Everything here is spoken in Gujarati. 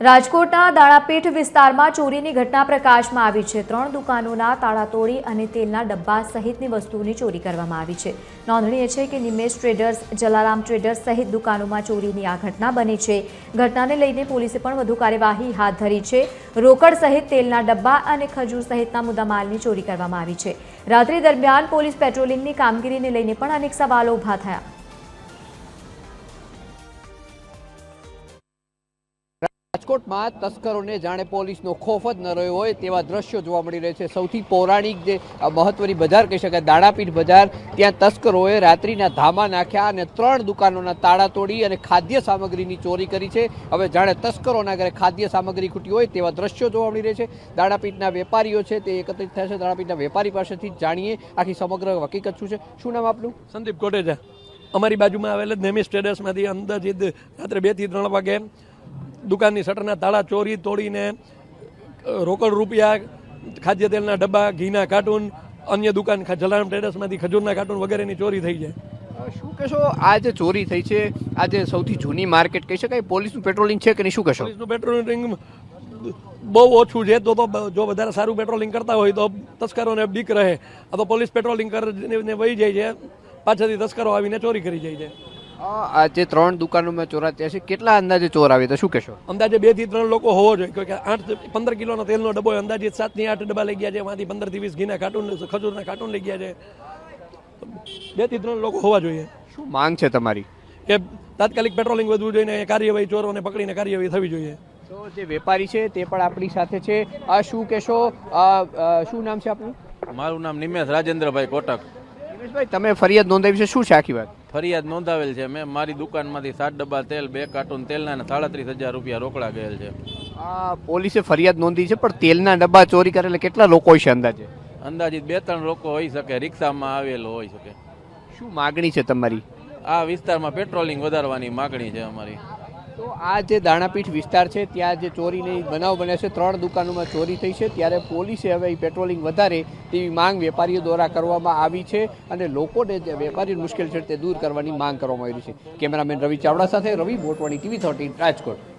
રાજકોટના દાણાપીઠ વિસ્તારમાં ચોરીની ઘટના પ્રકાશમાં આવી છે. ત્રણ દુકાનોના તાળા તોડી અને તેલના ડબ્બા સહિતની વસ્તુઓની ચોરી કરવામાં આવી છે. નોંધનીય છે કે નિમેશ ટ્રેડર્સ, જલારામ ટ્રેડર્સ સહિત દુકાનોમાં ચોરીની આ ઘટના બની છે. ઘટનાને લઈને પોલીસે પણ વધુ કાર્યવાહી હાથ ધરી છે. રોકડ સહિત તેલના ડબ્બા અને ખજૂર સહિતના મુદ્દામાલની ચોરી કરવામાં આવી છે. રાત્રિ દરમિયાન પોલીસ પેટ્રોલિંગની કામગીરીને લઈને પણ અનેક સવાલો ઊભા થયા. રાજકોટમાં તસ્કરોને જાણે પોલીસનો ખોફ જ ન રહ્યો હોય તેવા દ્રશ્યો જોવા મળી રહ્યા છે. સૌથી પૌરાણિક જે મહત્વની બજાર કહી શકાય, દાણાપીઠ બજાર, ત્યાં તસ્કરોએ રાત્રિના ધામા નાખ્યા અને ત્રણ દુકાનોના તાળા તોડી અને ખાદ્ય સામગ્રીની ચોરી કરી છે. હવે જાણે તસ્કરોના ઘરે ખાદ્ય સામગ્રી ખૂટી હોય તેવા દ્રશ્યો જોવા મળી રહ્યા છે. દાણાપીઠના વેપારીઓ છે તે એકત્રિત થયા છે. દાણાપીઠના વેપારી પાસેથી જાણીએ આખી સમગ્ર હકીકત શું છે. શું નામ આપનું? સંદીપ કોટેજા. અમારી બાજુમાં આવેલ નેમિસ ટ્રેડર્સમાંથી અંદાજિત રાત્રે બેથી ત્રણ વાગે દુકાનની શટરના તાળા ચોરી તોડીને રોકડ રૂપિયા ખાદ્ય તેલના ડબ્બા ઘીના કાર્ટૂન અન્ય દુકાન જલારામ ટ્રેડર્સમાંથી ખજૂરના કાર્ટૂન વગેરેની ચોરી થઈ છે શું કહેશો? આ જે ચોરી થઈ છે આ જે સૌથી જૂની માર્કેટ કહી શકાય? પોલીસનું પેટ્રોલિંગ છે કે નહીં? શું કહેશો? પોલીસનું પેટ્રોલિંગ બહુ ઓછું છે તો તો જો વધારે સારું પેટ્રોલિંગ કરતા હોય તો તસ્કરોને બીક રહે. આ તો પોલીસ પેટ્રોલિંગ કરીને વહી જાય છે પાછળથી તસ્કરો આવીને ચોરી કરી જાય છે. અ, આ જે ત્રણ દુકાનોમાં ચોરા થયા છે. કેટલા અંદાજે ચોર આવે તો શું કહેશો? અંદાજે બેથી ત્રણ લોકો હોવો જોઈએ. કારણ કે આઠ પંદર કિલોનો તેલનો ડબ્બો અંદાજે સાતથી આઠ ડબ્બા લઈ ગયા છે એમાંથી પંદરથી વીસ ઘીના કાર્ટૂન ખજૂરના કાર્ટૂન લઈ ગયા છે. બેથી ત્રણ લોકો હોવા જોઈએ. શું માંગ છે તમારી? કે તાત્કાલિક પેટ્રોલિંગ વધવું જોઈએ અને કાર્યવાહી ચોરોને પકડીને કાર્યવાહી થવી જોઈએ. તો જે વેપારી છે તે પણ આપણી સાથે છે. આ શું કહેશો? શું નામ છે આપનું? મારું નામ નિમેશ રાજેન્દ્રભાઈ કોટક. દિનેશભાઈ તમે ફરિયાદ નોંધાવી છે. શું છે આખી વાત? ફરિયાદ નોંધાવેલ છે મેં મારી દુકાનમાંથી સાત ડબ્બા તેલ બે કાર્ટૂન તેલના અને સાડત્રીસ હજાર રૂપિયા રોકડા ગયેલ છે. આ પોલીસે ફરિયાદ નોંધી છે પણ તેલના ડબ્બા ચોરી કરેલા કેટલા લોકો હોય છે અંદાજે? અંદાજિત બે ત્રણ લોકો હોઈ શકે રિક્ષામાં આવેલો હોઈ શકે. શું માગણી છે તમારી? આ વિસ્તારમાં પેટ્રોલિંગ વધારવાની માગણી છે અમારી. તો આ જે દાણાપીઠ વિસ્તાર છે, ત્યાં જે ચોરીની બનાવ બન્યા છે, ત્રણ દુકાનોમાં ચોરી થઈ છે, ત્યારે પોલીસે હવે પેટ્રોલિંગ વધારે તેવી માંગ વેપારીઓ દ્વારા કરવામાં આવી છે અને લોકોને જે વેપારી મુશ્કેલ છે તે દૂર કરવાની માંગ કરવામાં આવી છે. કેમેરામેન રવિ ચાવડા સાથે રવિ મોટવાણી ટીવી થર્ટીન, રાજકોટ.